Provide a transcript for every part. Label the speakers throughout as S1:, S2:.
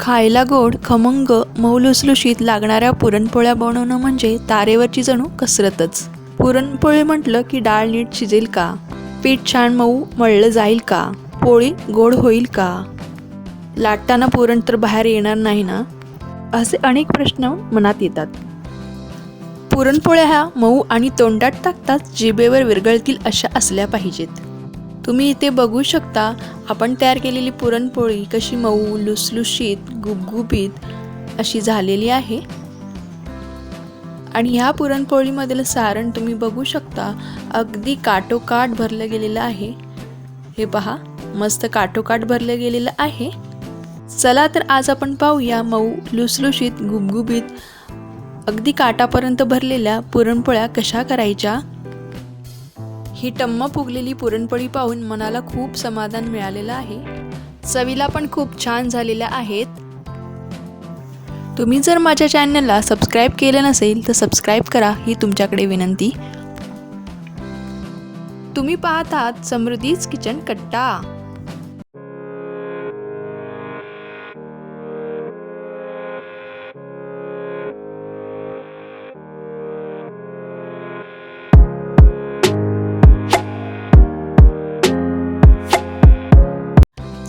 S1: खायला गोड खमंग मऊ लुसलुशीत लागणाऱ्या पुरणपोळ्या बनवणं म्हणजे तारेवरची जणू कसरतच. पुरणपोळी म्हटलं की डाळ नीट शिजेल का? पीठ छान मऊ मळलं जाईल का? पोळी गोड होईल का? लाटताना पुरण तर बाहेर येणार नाही ना? असे अनेक प्रश्न मनात येतात. पुरणपोळ्या ह्या मऊ आणि तोंडात टाकताच जिभेवर विरघळतील अशा असल्या पाहिजेत. तुम्ही इथे बघू शकता आपण तयार केलेली पुरणपोळी कशी मऊ लुसलुशीत गुबगुबीत अशी झालेली आहे. आणि ह्या पुरणपोळीमधील सारण तुम्ही बघू शकता. अगदी काटोकाट भरलं गेलेलं आहे. हे पहा मस्त काटोकाट भरलं गेलेलं आहे. चला तर आज आपण पाहूया मऊ लुसलुशीत गुबगुबीत अगदी काटापर्यंत भरलेल्या पुरणपोळ्या कशा करायच्या. ही टम्म फुगलेली पुरणपोळी पाहून मनाला खूप समाधान मिळालेलं आहे. चवीला पण खूप छान झालेल्या आहेत. तुम्ही जर माझ्या चॅनलला सबस्क्राईब केलं नसेल तर सबस्क्राईब करा ही तुमच्याकडे विनंती. तुम्ही पाहत आहात समृद्धीच किचन कट्टा.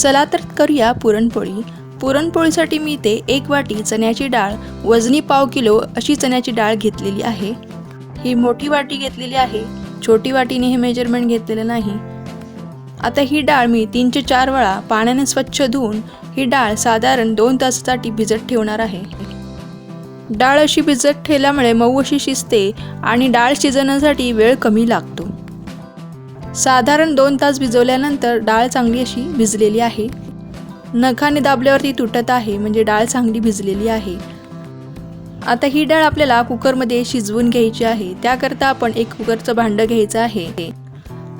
S1: चला तर करूया पुरणपोळी. पुरणपोळीसाठी मी इथे एक वाटी चण्याची डाळ वजनी पाव किलो अशी चण्याची डाळ घेतलेली आहे. ही मोठी वाटी घेतलेली आहे. छोटी वाटीने हे मेजरमेंट घेतलेलं नाही. आता ही डाळ मी तीन ते चार वेळा पाण्याने स्वच्छ धुवून ही डाळ साधारण दोन तासासाठी भिजत ठेवणार आहे. डाळ अशी भिजत ठेवल्यामुळे मऊ अशी शिजते आणि डाळ शिजवण्यासाठी वेळ कमी लागतो. साधारण दोन तास भिजवल्यानंतर डाळ चांगली अशी भिजलेली आहे. नखाने दाबल्यावरती तुटत आहे म्हणजे डाळ चांगली भिजलेली आहे. आता ही डाळ आपल्याला कुकरमध्ये शिजवून घ्यायची आहे. त्याकरता आपण एक कुकरचं भांडं घ्यायचं आहे.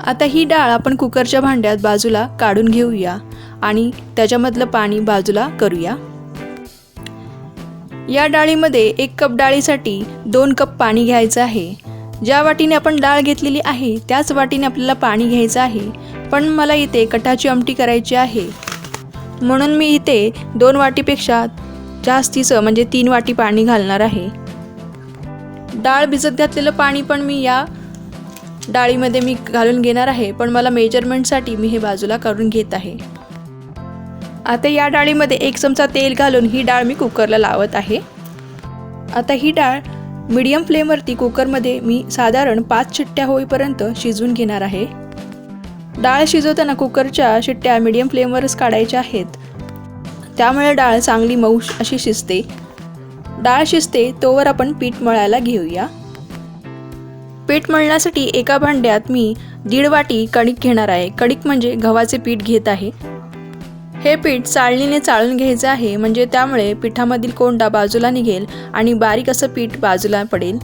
S1: आता ही डाळ आपण कुकरच्या भांड्यात बाजूला काढून घेऊया आणि त्याच्यामधलं पाणी बाजूला करूया. या डाळीमध्ये एक कप डाळीसाठी दोन कप पाणी घ्यायचं आहे. ज्या वाटीने आपण डाळ घेतलेली आहे त्याच वाटीने आपल्याला पाणी घ्यायचं आहे. पण मला इथे कटाची आमटी करायची आहे. म्हणून मी इथे दोन वाटीपेक्षा जास्तीचं म्हणजे तीन वाटी पाणी घालणार आहे. डाळ भिजत घातलेलं पाणी पण मी या डाळीमध्ये मी घालून घेणार आहे पण मला मेजरमेंटसाठी मी हे बाजूला काढून घेत आहे. आता या डाळीमध्ये एक चमचा तेल घालून ही डाळ मी कुकरला लावत आहे. आता ही डाळ मीडियम फ्लेमवरती कुकरमध्ये मी साधारण पाच शिट्ट्या होईपर्यंत शिजवून घेणार आहे. डाळ शिजवताना कुकरच्या शिट्ट्या मीडियम फ्लेमवरच काढायच्या आहेत. त्यामुळे डाळ चांगली मऊ अशी शिजते. डाळ शिजते तोवर आपण पीठ मळायला घेऊया. पीठ मळण्यासाठी एका भांड्यात मी दीड वाटी कणिक घेणार आहे. कणिक म्हणजे गव्हाचे पीठ घेत आहे. हे पीठ चाळणीने चाळून घ्यायचं आहे म्हणजे त्यामुळे पिठामधील कोंडा बाजूला निघेल आणि बारीक असं पीठ बाजूला पडेल.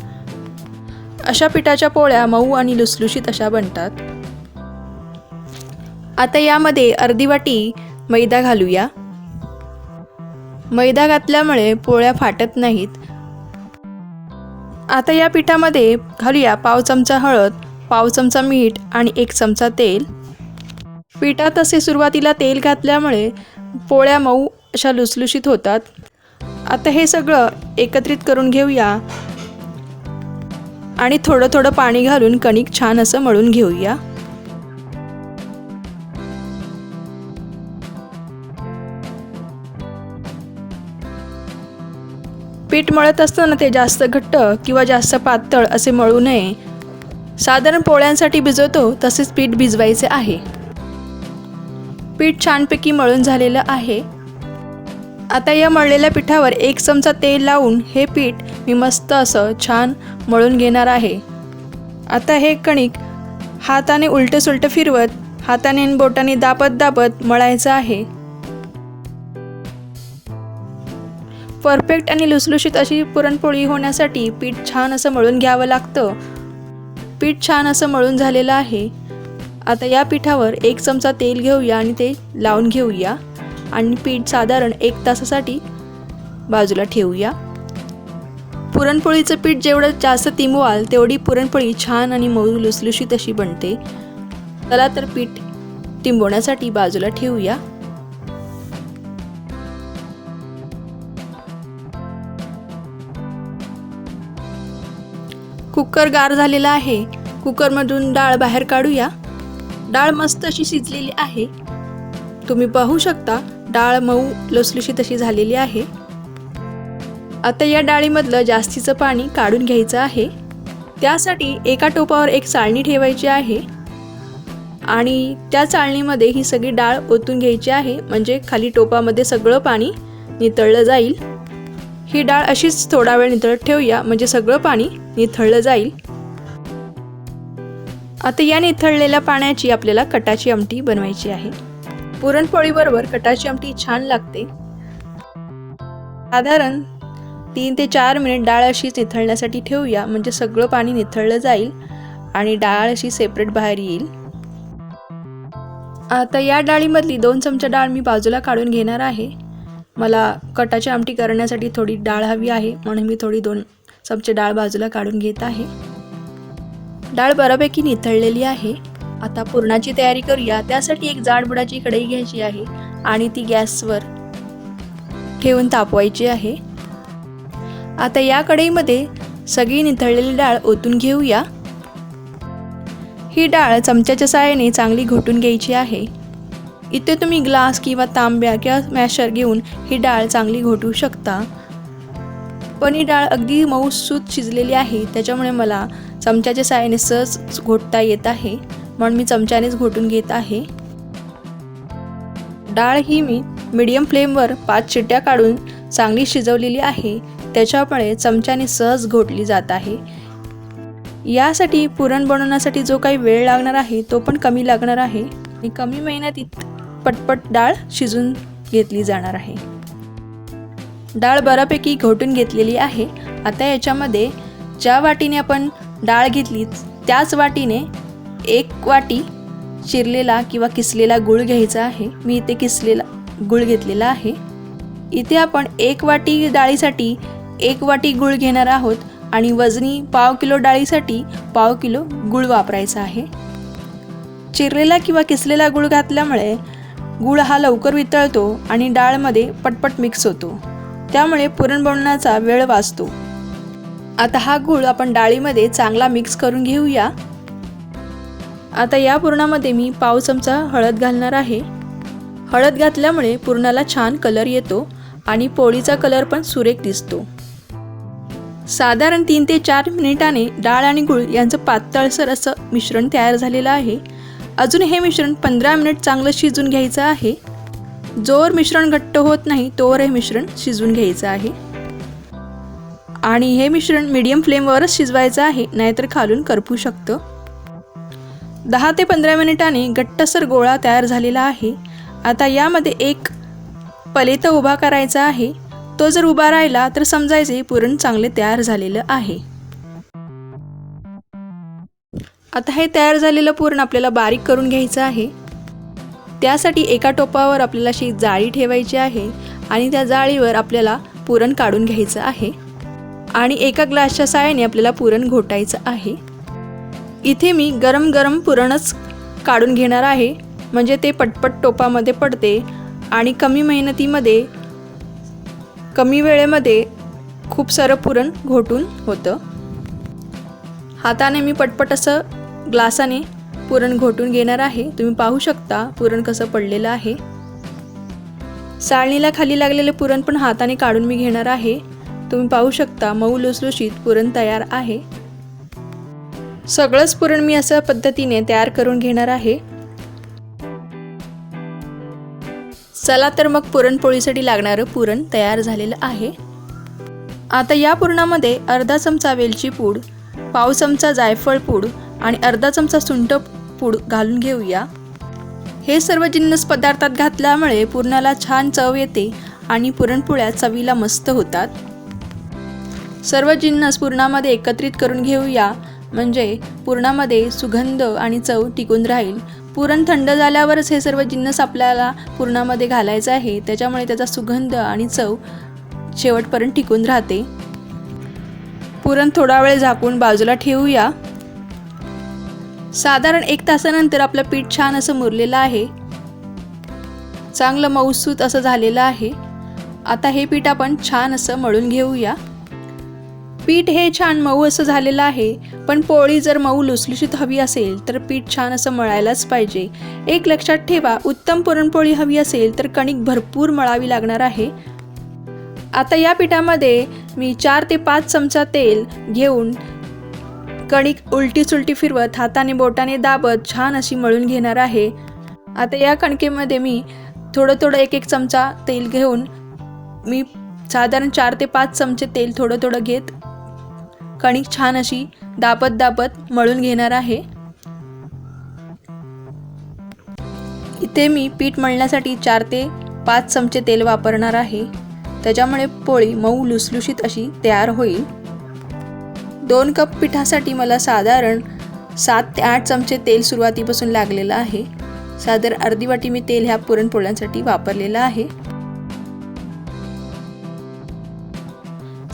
S1: अशा पिठाच्या पोळ्या मऊ आणि लुसलुशीत अशा बनतात. आता यामध्ये अर्धी वाटी मैदा घालूया. मैदा घातल्यामुळे पोळ्या फाटत नाहीत. आता या पिठामध्ये घालूया पाव चमचा हळद पाव चमचा मीठ आणि एक चमचा तेल. पिठात असे सुरुवातीला तेल घातल्यामुळे पोळ्या मऊ अशा लुसलुशीत होतात. आता हे सगळं एकत्रित करून घेऊया. आणि थोडं थोडं पाणी घालून कणिक छान असं मळून घेऊया. पीठ मळत असताना ते जास्त घट्ट किंवा जास्त पातळ असे मळू नये. साधारण पोळ्यांसाठी भिजवतो तसेच पीठ भिजवायचे आहे. पीठ छानपैकी मळून झालेलं आहे. आता या मळलेल्या पिठावर एक चमचा तेल लावून हे पीठ मी मस्त असं छान मळून घेणार आहे. आता हे कणिक हाताने उलटं सुलटं फिरवत हाताने आणि बोटाने दाबत दाबत मळायचं आहे. परफेक्ट आणि लुसलुशीत अशी पुरणपोळी होण्यासाठी पीठ छान असं मळून घ्यावं लागतं. पीठ छान असं मळून झालेलं आहे. आता या पिठावर एक चमचा तेल घेऊया आणि ते लावून घेऊया. आणि पीठ साधारण एक तासासाठी बाजूला ठेवूया. पुरणपोळीचं पीठ जेवढं जास्त तिमवाल तेवढी पुरणपोळी छान आणि मऊ लुसलुशीत अशी बनते. चला तर पीठ टिंबवण्यासाठी बाजूला ठेवूया. कुकर गार झालेला आहे. कुकरमधून डाळ बाहेर काढूया. डाळ मस्त अशी शिजलेली आहे. तुम्ही पाहू शकता डाळ मऊ लसलुशी तशी झालेली आहे. आता या डाळीमधलं जास्तीचं पाणी काढून घ्यायचं आहे. त्यासाठी एका टोपावर एक चाळणी ठेवायची आहे. आणि त्या चाळणीमध्ये ही सगळी डाळ ओतून घ्यायची आहे. म्हणजे खाली टोपामध्ये सगळं पाणी नितळलं जाईल. ही डाळ अशीच थोडा वेळ नितळत ठेवूया. म्हणजे सगळं पाणी निथळलं जाईल. आता या निथळलेल्या पाण्याची आपल्याला कटाची आमटी बनवायची आहे. पुरणपोळीबरोबर कटाची आमटी छान लागते. साधारण तीन ते चार मिनिट डाळ अशी निथळण्यासाठी ठेवूया. म्हणजे सगळं पाणी निथळलं जाईल आणि डाळ अशी सेपरेट बाहेर येईल. आता या डाळीमधली दोन चमचा डाळ मी बाजूला काढून घेणार आहे. मला कटाची आमटी करण्यासाठी थोडी डाळ हवी आहे. म्हणून मी थोडी दोन चमचे डाळ बाजूला काढून घेत आहे. डाळ बऱ्यापैकी निथळलेली आहे. आता पुरणाची तयारी करूया. त्यासाठी एक जाडबुडाची कढई घ्यायची आहे आणि ती गॅसवर ठेवून तापवायची आहे. आता या कढईमध्ये सगळी निथळलेली डाळ ओतून घेऊया. ही डाळ चमच्याच्या साहाय्याने चांगली घोटून घ्यायची आहे. इथे तुम्ही ग्लास किंवा तांब्या किंवा मॅशर घेऊन ही डाळ चांगली घोटू शकता. पण ही डाळ अगदी मऊसूत शिजलेली आहे. त्याच्यामुळे मला चमच्याच्या साहाय्याने सहज घोटता येत आहे म्हणून मी चमच्यानेच घोटून घेत आहे. डाळ ही मी मीडियम फ्लेमवर पाच शिट्ट्या काढून चांगली शिजवलेली आहे त्याच्यामुळे चमच्याने सहज घोटली जात आहे. यासाठी पुरण बनवण्यासाठी जो काही वेळ लागणार आहे तो पण कमी लागणार आहे. आणि कमी मेहनतीत पटपट डाळ शिजून घेतली जाणार आहे. डाळ बऱ्यापैकी घोटून घेतलेली आहे. आता याच्यामध्ये ज्या वाटीने आपण डाळ घेतली त्याच वाटीने एक वाटी चिरलेला किंवा किसलेला गूळ घ्यायचा आहे. मी इथे किसलेला गूळ घेतलेला आहे. इथे आपण एक वाटी डाळीसाठी एक वाटी गूळ घेणार आहोत आणि वजनी पाव किलो डाळीसाठी पाव किलो गुळ वापरायचा आहे. चिरलेला किंवा किसलेला गूळ घातल्यामुळे गूळ हा लवकर वितळतो आणि डाळमध्ये पटपट मिक्स होतो. त्यामुळे पुरण बनवण्याचा वेळ वाचतो. आता हा गूळ आपण डाळीमध्ये चांगला मिक्स करून घेऊया. आता या पुरणामध्ये मी पाव चमचा हळद घालणार आहे. हळद घातल्यामुळे पुरणाला छान कलर येतो आणि पोळीचा कलर पण सुरेख दिसतो. साधारण तीन ते चार मिनिटाने डाळ आणि गुळ यांचं पातळसर असं मिश्रण तयार झालेलं आहे. अजून हे मिश्रण पंधरा मिनिट चांगलं शिजून घ्यायचं आहे. जोर मिश्रण घट्ट होत नाही तोवर हे मिश्रण शिजवून घ्यायचं आहे. आणि हे मिश्रण मीडियम फ्लेमवरच शिजवायचं आहे नाहीतर खालून करपू शकतं. दहा ते पंधरा मिनिटांनी घट्टसर गोळा तयार झालेला आहे. आता यामध्ये एक पलेत उभा करायचा आहे. तो जर उभा राहिला तर समजायचे पुरण चांगले तयार झालेलं आहे. आता हे तयार झालेलं पुरण आपल्याला बारीक करून घ्यायचं आहे. त्यासाठी एका टोपावर आपल्याला अशी जाळी ठेवायची आहे आणि त्या जाळीवर आपल्याला पुरण काढून घ्यायचं आहे. आणि एका ग्लासच्या साहाय्याने आपल्याला पुरण घोटायचं आहे. इथे मी गरम गरम पुरणच काढून घेणार आहे. म्हणजे ते पटपट टोपामध्ये पडते आणि कमी मेहनतीमध्ये कमी वेळेमध्ये खूप सारं पुरण घोटून होतं. हाताने मी पटपट असं ग्लासाने पुरण घोटून घेणार आहे. तुम्ही पाहू शकता पुरण कसं पडलेलं आहे. चाळणीला खाली लागलेले पुरण पण हाताने काढून मी घेणार आहे. तुम्ही पाहू शकता मऊ लुसलुशीत पुरण तयार आहे. सगळंच पुरण मी अशा पद्धतीने तयार करून घेणार आहे. चला तर मग पुरणपोळीसाठी लागणारं पुरण तयार झालेलं आहे. आता या पुरणामध्ये अर्धा चमचा वेलची पूड पाव चमचा जायफळ पूड आणि अर्धा चमचा सुंठ पूड घालून घेऊया. हे सर्व जिन्नस पदार्थात घातल्यामुळे पुरणाला छान चव येते आणि पुरणपोळ्या चवीला मस्त होतात. सर्व जिन्नस पूर्णामध्ये एकत्रित करून घेऊया. म्हणजे पुरणामध्ये सुगंध आणि चव टिकून राहील. पुरण थंड झाल्यावरच हे सर्व जिन्नस आपल्याला पूर्णामध्ये घालायचं आहे. त्याच्यामुळे त्याचा सुगंध आणि चव शेवटपर्यंत टिकून राहते. पुरण थोडा वेळ झाकून बाजूला ठेवूया. साधारण एक तासानंतर आपलं पीठ छान असं मुरलेलं आहे. चांगलं मऊसूत असं झालेलं आहे. आता हे पीठ आपण छान असं मळून घेऊया. पीठ हे छान मऊ असं झालेलं आहे पण पोळी जर मऊ लुसलुशीत हवी असेल तर पीठ छान असं मळायलाच पाहिजे. एक लक्षात ठेवा उत्तम पुरणपोळी हवी असेल तर कणिक भरपूर मळावी लागणार आहे. आता या पिठामध्ये मी चार ते पाच चमचा तेल घेऊन कणिक उलटी सुलटी फिरवत हाताने बोटाने दाबत छान अशी मळून घेणार आहे. आता या कणकेमध्ये मी थोडं थोडं एक एक चमचा तेल घेऊन मी साधारण चार ते पाच चमचे तेल थोडं थोडं घेत कणिक छान अशी दापत दापत मळून घेणार आहे. इथे मी पीठ मळण्यासाठी चार ते पाच चमचे तेल वापरणार आहे. त्याच्यामुळे पोळी मऊ लुसलुशीत अशी तयार होईल. दोन कप पिठासाठी मला साधारण सात ते आठ चमचे तेल सुरुवातीपासून लागलेलं आहे. साधारण अर्धी वाटी मी तेल ह्या पुरणपोळ्यांसाठी वापरलेलं आहे.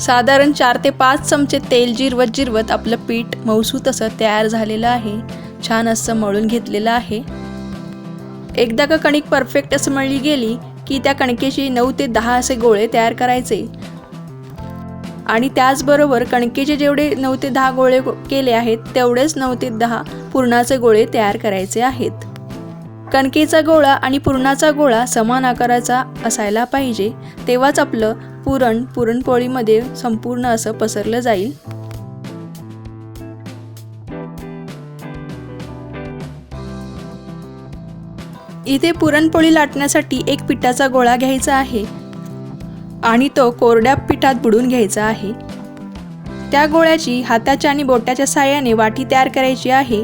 S1: साधारण चार ते पाच चमचे तेल जिरवत जिरवत आपलं पीठ मौसू तसं तयार झालेलं आहे. छान असं मळून घेतलेलं आहे. एकदा का कणिक परफेक्ट असं मळली गेली की त्या कणकेचे नऊ ते दहा असे गोळे तयार करायचे. आणि त्याचबरोबर कणकेचे जेवढे नऊ ते दहा गोळे गो- केले आहेत तेवढेच नऊ ते दहा पुरणाचे गोळे तयार करायचे आहेत. कणकेचा गोळा आणि पुरणाचा गोळा समान आकाराचा असायला पाहिजे तेव्हाच आपलं पुरण पुरणपोळीमध्ये संपूर्ण असं पसरलं जाईल. इथे पुरणपोळी लाटण्यासाठी एक पिठाचा गोळा घ्यायचा आहे आणि तो कोरड्या पिठात बुडून घ्यायचा आहे. त्या गोळ्याची हाताच्या आणि बोटाच्या साह्याने वाटी तयार करायची आहे.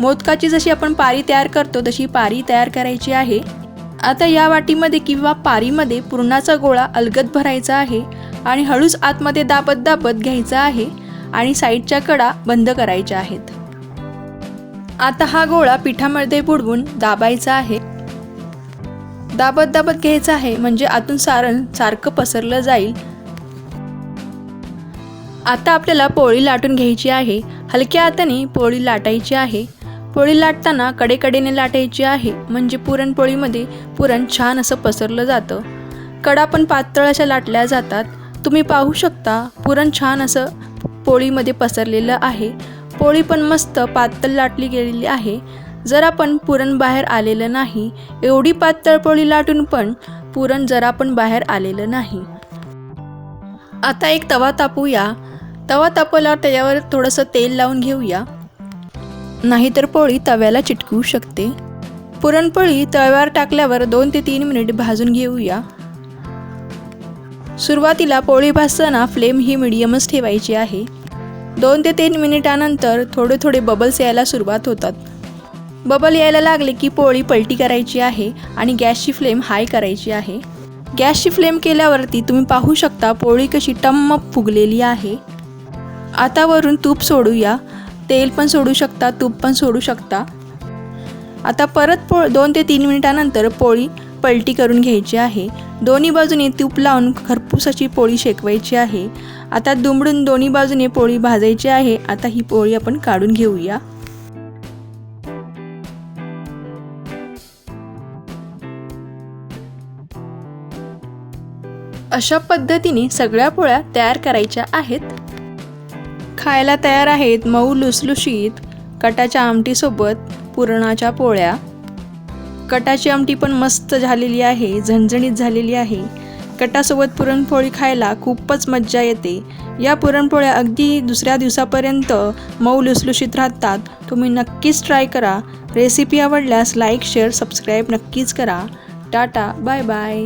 S1: मोदकाची जशी आपण पारी तयार करतो तशी पारी तयार करायची आहे. आता या वाटीमध्ये किंवा पारीमध्ये पुरणाचा गोळा अलगद भरायचा आहे आणि हळूच आतमध्ये दाबत दाबत घ्यायचा आहे आणि साईडच्या कडा बंद करायच्या आहेत. आता हा गोळा पिठामध्ये बुडवून दाबायचा आहे. दाबत दाबत घ्यायचं आहे म्हणजे आतून सारण सारखं पसरलं जाईल. आता आपल्याला पोळी लाटून घ्यायची आहे. हलक्या हाताने पोळी लाटायची आहे. पोळी लाटताना कडेकडेने लाटायची आहे म्हणजे पुरणपोळीमध्ये पुरण छान असं पसरलं जातं. कडा पण पातळ अशा लाटल्या जातात. तुम्ही पाहू शकता पुरण छान असं पोळीमध्ये पसरलेलं आहे. पोळी पण मस्त पातळ लाटली गेलेली आहे. जरा पण पुरण बाहेर आलेलं नाही एवढी पातळ पोळी लाटून पण पुरण जरा पण बाहेर आलेलं नाही. आता एक तवा तापूया. तवा तापवल्यावर त्याच्यावर थोडंसं तेल लावून घेऊया. नाहीतर पोळी तव्याला चिटकवू शकते. पुरणपोळी तव्यावर टाकल्यावर दोन ते तीन मिनिट भाजून घेऊया. सुरुवातीला पोळी भाजताना फ्लेम ही मिडियमच ठेवायची आहे. दोन ते तीन मिनिटानंतर थोडे थोडे बबल्स यायला सुरुवात होतात. बबल यायला लागले की पोळी पलटी करायची आहे आणि गॅसची फ्लेम हाय करायची आहे. गॅसची फ्लेम केल्यावरती तुम्ही पाहू शकता पोळी कशी टम्म फुगलेली आहे. आता वरून तूप सोडूया. तेल पण सोडू शकता तूप पण सोडू शकता. आता परत पो दोन ते तीन मिनिटानंतर पोळी पलटी करून घ्यायची आहे. दोन्ही बाजूने तूप लावून खरपूस अशी पोळी शेकवायची आहे. आता दुमडून दोन्ही बाजूने पोळी भाजायची आहे. आता ही पोळी आपण काढून घेऊया. अशा पद्धतीने सगळ्या पोळ्या तयार करायच्या आहेत. खायला तयार आहेत मऊ लुसलुशीत कटाच्या आमटीसोबत पुरणाच्या पोळ्या. कटाची आमटी पण मस्त झालेली आहे झणझणीत झालेली आहे. कटासोबत पुरणपोळी खायला खूपच मज्जा येते. या पुरणपोळ्या अगदी दुसऱ्या दिवसापर्यंत मऊ लुसलुशीत राहतात. तुम्ही नक्कीच ट्राय करा. रेसिपी आवडल्यास लाईक शेअर सबस्क्राईब नक्कीच करा. Tata bye bye